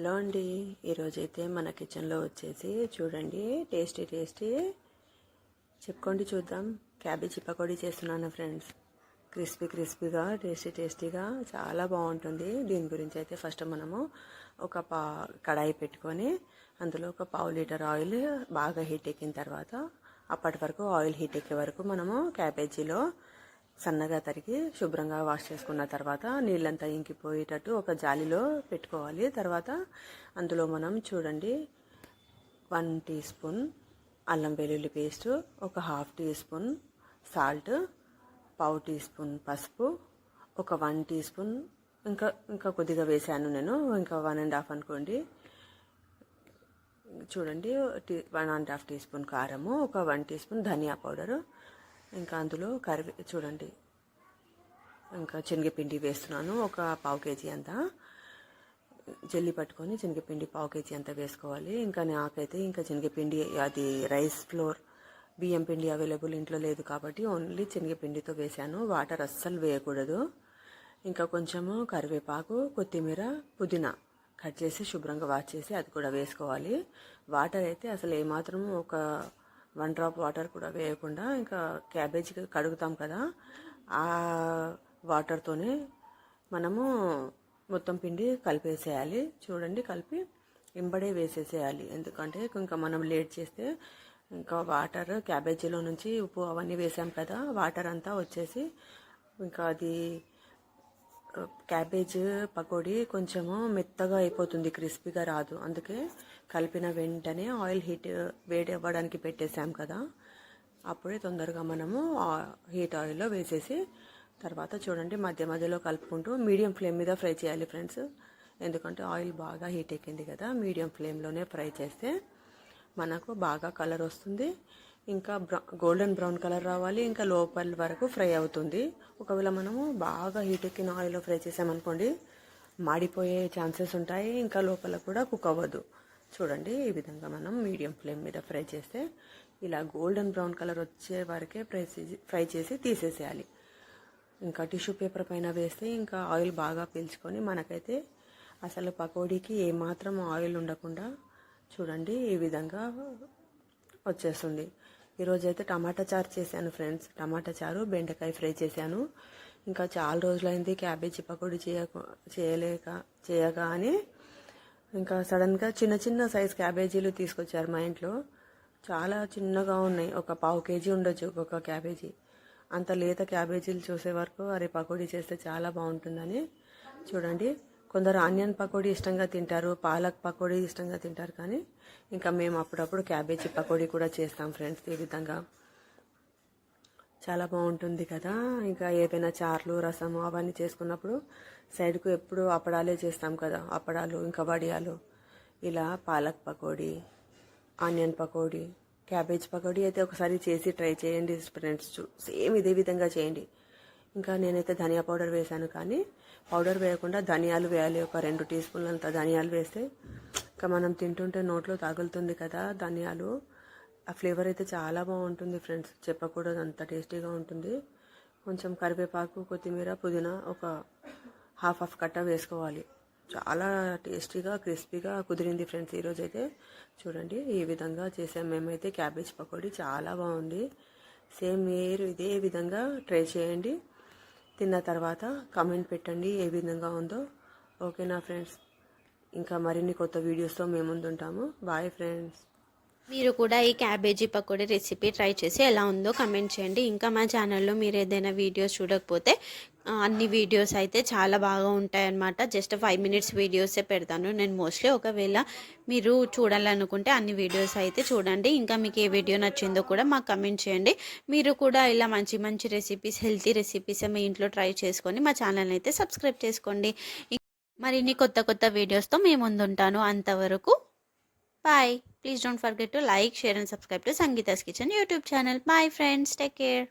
Hello అండి. ఈరోజైతే మన కిచెన్లో వచ్చేసి చూడండి టేస్టీ టేస్టీ చెప్పుకోండి చూద్దాం. క్యాబేజీ పకోడీ చేస్తున్నాను ఫ్రెండ్స్. క్రిస్పీ క్రిస్పీగా టేస్టీ టేస్టీగా చాలా బాగుంటుంది. దీని గురించి అయితే ఫస్ట్ మనము ఒక పా కడాయి పెట్టుకొని అందులో ఒక పావు లీటర్ ఆయిల్ బాగా హీట్ ఎక్కిన తర్వాత అప్పటి వరకు ఆయిల్ హీట్ ఎక్కే వరకు మనము క్యాబేజీలో సన్నగా తరిగి శుభ్రంగా వాష్ చేసుకున్న తర్వాత నీళ్ళంతా ఇంకిపోయేటట్టు ఒక జాలిలో పెట్టుకోవాలి. తర్వాత అందులో మనం చూడండి వన్ టీ స్పూన్ అల్లం వెల్లుల్లి పేస్ట్ ఒక హాఫ్ టీ స్పూన్ సాల్ట్ పావు టీ స్పూన్ పసుపు ఒక వన్ టీ స్పూన్ ఇంకా ఇంకా కొద్దిగా వేసాను నేను. ఇంకా వన్ అండ్ హాఫ్ అనుకోండి. చూడండి tea one and half teaspoon కారము ఒక వన్ టీ స్పూన్ ధనియా పౌడరు ఇంకా అందులో కరివే చూడండి. ఇంకా శనగపిండి వేస్తున్నాను ఒక పావు కేజీ అంతా. జల్లి పట్టుకొని శనగపిండి పావు కేజీ అంతా వేసుకోవాలి. ఇంకా నాకైతే ఇంకా శనగపిండి అది రైస్ ఫ్లోర్ బియ్యం పిండి అవైలబుల్ ఇంట్లో లేదు కాబట్టి ఓన్లీ శనగపిండితో వేశాను. వాటర్ అస్సలు వేయకూడదు. ఇంకా కొంచెము కరివేపాకు కొత్తిమీర పుదీనా కట్ చేసి శుభ్రంగా వాష్ చేసి అది కూడా వేసుకోవాలి. వాటర్ అయితే అసలు ఏమాత్రం ఒక వన్ డ్రాప్ వాటర్ కూడా వేయకుండా ఇంకా క్యాబేజీ కడుగుతాం కదా ఆ వాటర్తోనే మనము మొత్తం పిండి కలిపేసేయాలి. చూడండి కలిపి ఇంబడే వేసేసేయాలి. ఎందుకంటే ఇంకా మనం లేట్ చేస్తే ఇంకా వాటర్ క్యాబేజీలో నుంచి ఉప్పు అవన్నీ వేసాం కదా వాటర్ అంతా వచ్చేసి ఇంకా అది క్యాబేజ్ పకోడీ కొంచెము మెత్తగా అయిపోతుంది క్రిస్పీగా రాదు. అందుకే కలిపిన వెంటనే ఆయిల్ హీట్ వేడి అవ్వడానికి పెట్టేసాం కదా. అప్పుడే తొందరగా మనము హీట్ ఆయిల్లో వేసేసి తర్వాత చూడండి మధ్య మధ్యలో కలుపుకుంటూ మీడియం ఫ్లేమ్ మీద ఫ్రై చేయాలి ఫ్రెండ్స్. ఎందుకంటే ఆయిల్ బాగా హీట్ ఎక్కింది కదా మీడియం ఫ్లేమ్లోనే ఫ్రై చేస్తే మనకు బాగా కలర్ వస్తుంది. ఇంకా గోల్డెన్ బ్రౌన్ కలర్ రావాలి. ఇంకా లోపల వరకు ఫ్రై అవుతుంది. ఒకవేళ మనము బాగా హీట్ ఎక్కిన ఆయిల్లో ఫ్రై చేసామనుకోండి మాడిపోయే ఛాన్సెస్ ఉంటాయి. ఇంకా లోపల కూడా కుక్ అవ్వదు. చూడండి ఈ విధంగా మనం మీడియం ఫ్లేమ్ మీద ఫ్రై చేస్తే ఇలా గోల్డెన్ బ్రౌన్ కలర్ వచ్చే వరకే ఫ్రై ఫ్రై చేసి తీసేసేయాలి. ఇంకా టిష్యూ పేపర్ పైన వేస్తే ఇంకా ఆయిల్ బాగా పీల్చుకొని మనకైతే అసలు పకోడీకి ఏమాత్రం ఆయిల్ ఉండకుండా చూడండి ఈ విధంగా వచ్చేస్తుంది. ఈరోజు అయితే టమాటా చారు చేశాను ఫ్రెండ్స్. టమాటా చారు బెండకాయ ఫ్రై చేశాను. ఇంకా చాలా రోజులైంది క్యాబేజీ పకోడీ చేయక చేయలేక చేయగా అని ఇంకా సడన్గా చిన్న చిన్న సైజ్ క్యాబేజీలు తీసుకొచ్చారు మా ఇంట్లో. చాలా చిన్నగా ఉన్నాయి. ఒక పావు కేజీ ఉండొచ్చు ఒక్కొక్క క్యాబేజీ. అంత లేత క్యాబేజీలు చూసే వరకు అరే పకోడీ చేస్తే చాలా బాగుంటుందని. చూడండి. కొందరు ఆనియన్ పకోడీ ఇష్టంగా తింటారు పాలక్ పకోడీ ఇష్టంగా తింటారు కానీ ఇంకా మేము అప్పుడప్పుడు క్యాబేజీ పకోడీ కూడా చేస్తాం ఫ్రెండ్స్ ఈ విధంగా. చాలా బాగుంటుంది కదా. ఇంకా ఏదైనా చార్లు రసము అవన్నీ చేసుకున్నప్పుడు సైడ్కు ఎప్పుడు అప్పడాలే చేస్తాం కదా. అప్పడాలు ఇంకా వడియాలు ఇలా పాలక్ పకోడీ ఆనియన్ పకోడీ క్యాబేజ్ పకోడీ అయితే ఒకసారి చేసి ట్రై చేయండి ఫ్రెండ్స్. సేమ్ ఇదే విధంగా చేయండి. ఇంకా నేనైతే ధనియా పౌడర్ వేశాను కానీ పౌడర్ వేయకుండా ధనియాలు వేయాలి. ఒక రెండు టీ స్పూన్లంత ధనియాలు వేస్తే ఇంకా మనం తింటుంటే నోట్లో తగులుతుంది కదా ధనియాలు. ఆ ఫ్లేవర్ అయితే చాలా బాగుంటుంది ఫ్రెండ్స్. చెప్పకూడదు అంత టేస్టీగా ఉంటుంది. కొంచెం కరివేపాకు కొత్తిమీర పుదీనా ఒక హాఫ్ హాఫ్ కట్ట వేసుకోవాలి. చాలా టేస్టీగా క్రిస్పీగా కుదిరింది ఫ్రెండ్స్ ఈరోజు అయితే. చూడండి ఈ విధంగా చేసాం. మేమైతే క్యాబేజ్ పకోడీ చాలా బాగుంది. సేమ్ మీరు ఇదే విధంగా ట్రై చేయండి. తిన్న తర్వాత కామెంట్ పెట్టండి ఏ విధంగా ఉందో. ఓకేనా ఫ్రెండ్స్ ఇంకా మరిన్ని కొత్త వీడియోస్తో మేము ముందుంటాము. బాయ్ ఫ్రెండ్స్ మీరు కూడా ఈ క్యాబేజీ పకోడీ రెసిపీ ట్రై చేసి ఎలా ఉందో కమెంట్ చేయండి. ఇంకా మా ఛానల్లో మీరు ఏదైనా వీడియోస్ చూడకపోతే అన్ని వీడియోస్ అయితే చాలా బాగా ఉంటాయన్నమాట. జస్ట్ ఫైవ్ మినిట్స్ వీడియోసే పెడతాను. నేను మోస్ట్లీ ఒకవేళ మీరు చూడాలనుకుంటే అన్ని వీడియోస్ అయితే చూడండి. ఇంకా మీకు ఏ వీడియో నచ్చిందో కూడా మాకు కమెంట్ చేయండి. మీరు కూడా ఇలా మంచి మంచి రెసిపీస్ హెల్తీ రెసిపీస్ మీ ఇంట్లో ట్రై చేసుకొని మా ఛానల్ అయితే సబ్స్క్రైబ్ చేసుకోండి. మరిన్ని కొత్త కొత్త వీడియోస్తో మేము ముందుంటాను అంతవరకు bye. Please don't forget to like share and subscribe to Sangeetha's kitchen YouTube channel. Bye friends. Take care.